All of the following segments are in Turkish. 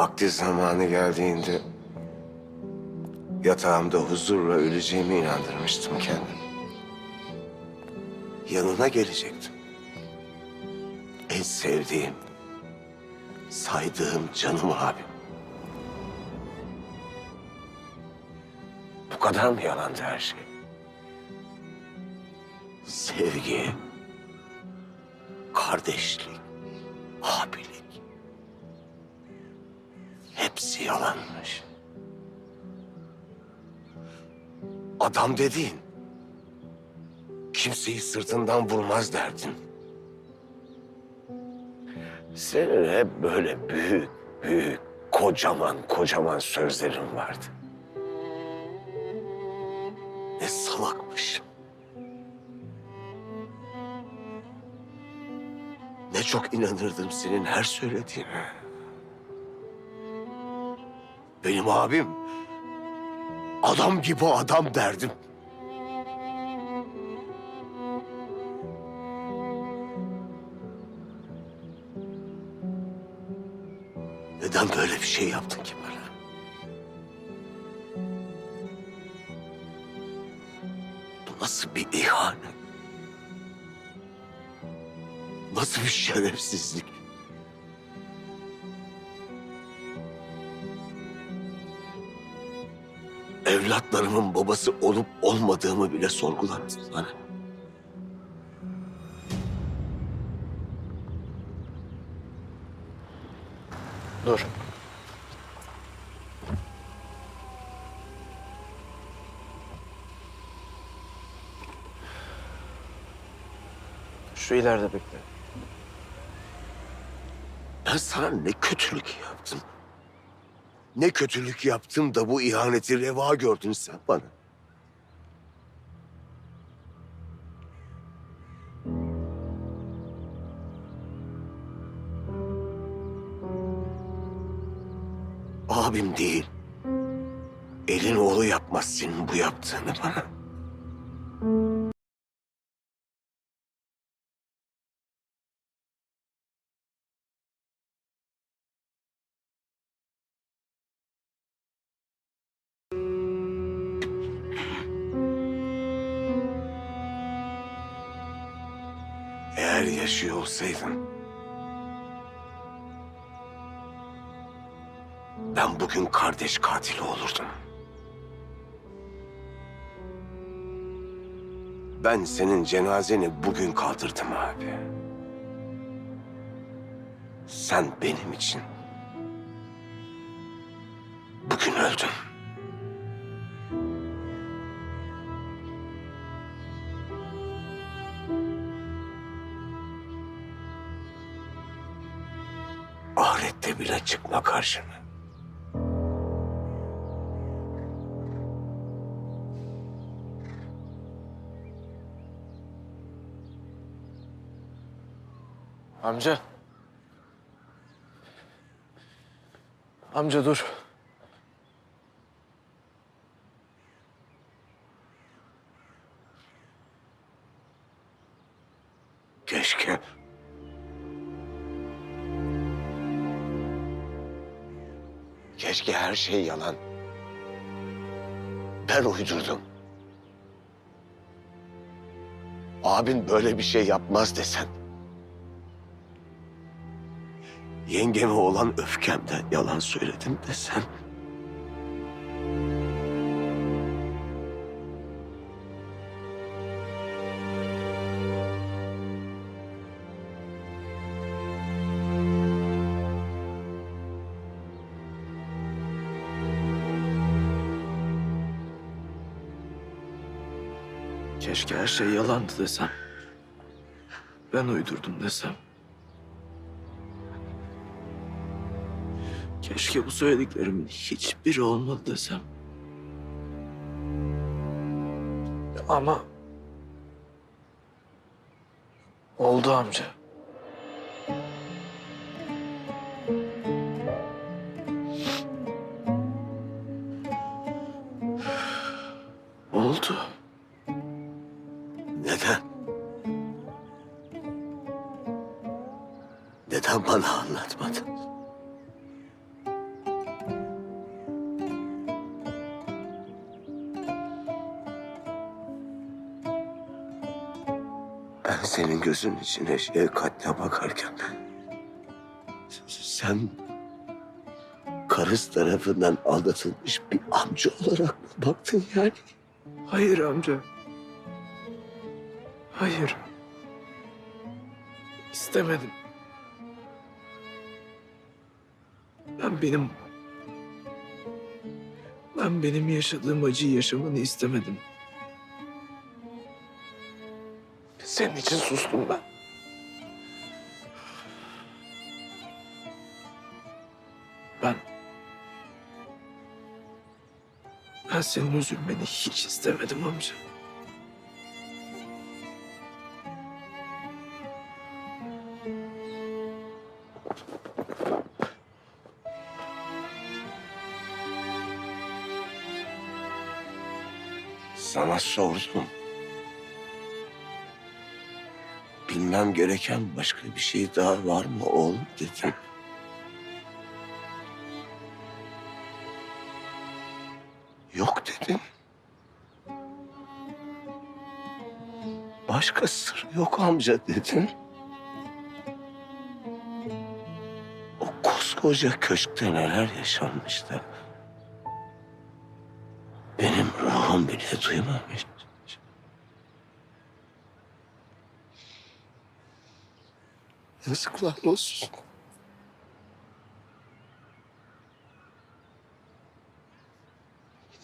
Vakti zamanı geldiğinde yatağımda huzurla öleceğimi inandırmıştım kendimi. Yanına gelecektim. En sevdiğim, saydığım canım abim. Bu kadar mı yalandı her şey? Sevgi, kardeşlik, abilik. Hepsi yalanmış. Adam dediğin kimseyi sırtından vurmaz derdin. Senin hep böyle büyük, büyük, kocaman, kocaman sözlerin vardı. Ne salakmış. Ne çok inanırdım senin her söylediğine. Benim abim adam gibi adam derdim. Neden böyle bir şey yaptın ki bana? Bu nasıl bir ihanet? Nasıl bir şerefsizlik? Evlatlarımın babası olup olmadığımı bile sorgulattın bana. Dur. Şu ileride bekle. Ben sana ne kötülük yaptım? Ne kötülük yaptım da bu ihaneti reva gördün sen bana? Abim değil. Elin oğlu yapmaz bu yaptığını bana. Eğer yaşıyor olsaydın... Ben bugün kardeş katili olurdum. Ben senin cenazeni bugün kaldırdım abi. Sen benim için Ahirette bile çıkma karşıma. Amca. Amca dur. Her şey yalan. Ben uydurdum. Abin böyle bir şey yapmaz desen. Yengeme olan öfkemden yalan söyledim desen. Keşke her şey yalandı desem. Ben uydurdum desem. Keşke bu söylediklerimin hiçbiri olmadı desem. Ama... Oldu amca. neden bana anlatmadın? Ben senin gözün içine şefkatle bakarken... ...sen karısı tarafından aldatılmış bir amca olarak mı baktın yani? Hayır amca. Hayır. İstemedim. Benim... Ben benim yaşadığım acıyı yaşamanı istemedim. Senin için sustum ben. Ben... Ben senin üzülmeni hiç istemedim amca. Sana sordum. Bilmem gereken başka bir şey daha var mı oğlum dedim. Yok dedin. Başka sır yok amca dedin. O koskoca köşkte neler yaşanmıştı. Bile duymamış. Yazıklar olsun.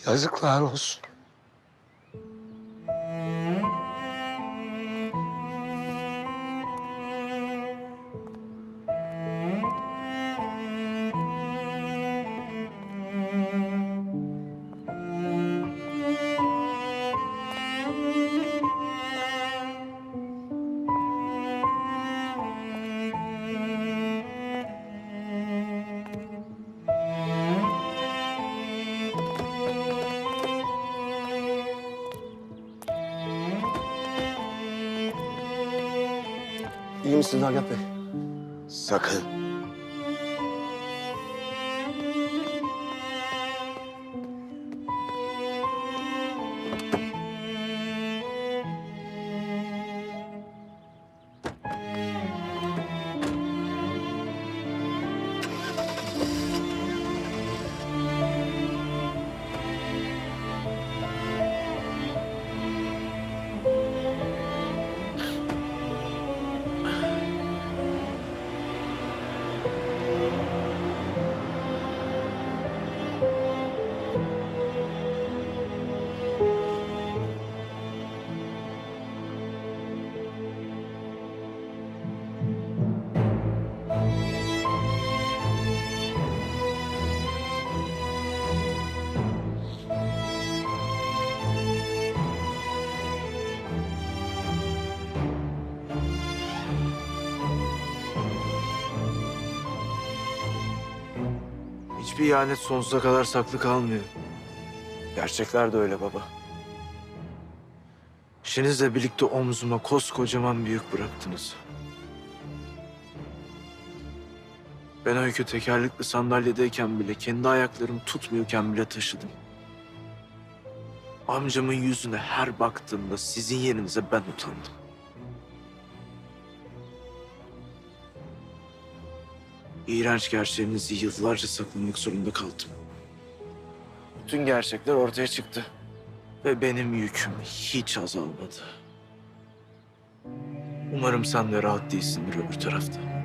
Yazıklar olsun. Misiniz Agah Bey? Sakın. Hiçbir ihanet sonsuza kadar saklı kalmıyor. Gerçekler de öyle baba. İşinizle birlikte omzuma koskocaman bir yük bıraktınız. Ben öykü tekerlekli sandalyedeyken bile, kendi ayaklarım tutmuyorken bile taşıdım. Amcamın yüzüne her baktığımda sizin yerinize ben utandım. İğrenç gerçeğinizi yıllarca saklamak zorunda kaldım. Bütün gerçekler ortaya çıktı. Ve benim yüküm hiç azalmadı. Umarım sen de rahat değilsindir öbür tarafta.